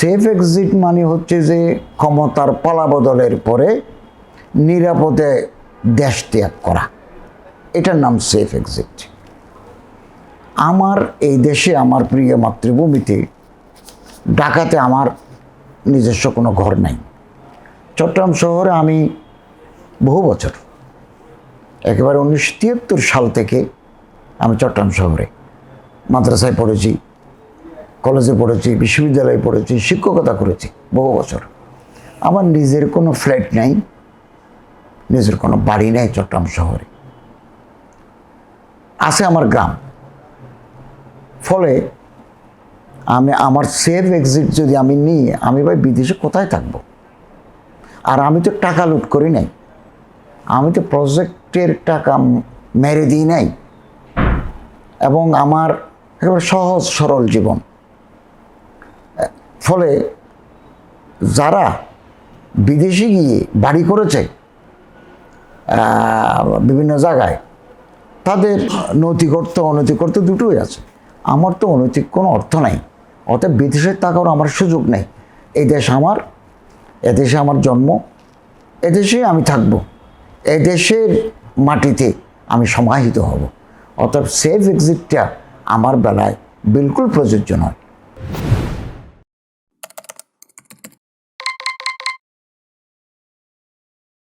Safe exit মানে হচ্ছে যে ক্ষমতার পালাবদলের পরে নিরাপদে দেশ ত্যাগ করা। এটার নাম সেফ এক্সিট। আমার এই দেশে আমার প্রিয় মাতৃভূমিতে ঢাকাতে আমার নিজস্ব কোনো ঘর নাই। চট্টগ্রাম শহরে আমি বহু বছর, একেবারে উনিশশো তিয়াত্তর সাল থেকে আমি চট্টগ্রাম শহরে মাদ্রাসায় পড়েছি। কলেজে পড়েছি, বিশ্ববিদ্যালয়ে পড়েছি, শিক্ষকতা করেছি বহু বছর। আমার নিজের কোনো ফ্ল্যাট নাই, নিজের কোনো বাড়ি নেই চট্টগ্রাম শহরে। আছে আমার গ্রাম। ফলে আমি, আমার সেফ এক্সিট যদি আমি নিই, আমি ভাই বিদেশে কোথায় থাকব? আর আমি তো টাকা লুট করি নাই। আমি তো প্রজেক্টের টাকা মেরে দিই নাই। এবং আমার একেবারে সহজ সরল জীবন। ফলে যারা বিদেশে গিয়ে বাড়ি করেছে বিভিন্ন জায়গায়, তাদের নৈতিক অর্থ অনৈতিক অর্থ দুটোই আছে। আমার তো অনৈতিক কোনো অর্থ নাই। অর্থাৎ বিদেশে থাকার আমার সুযোগ নেই। এই দেশ আমার, এদেশে আমার জন্ম, এদেশে আমি থাকব, এদেশের মাটিতে আমি সমাহিত হব। অর্থাৎ সেফ এক্সিটটা আমার বেলায় বিলকুল প্রযোজ্য নয়।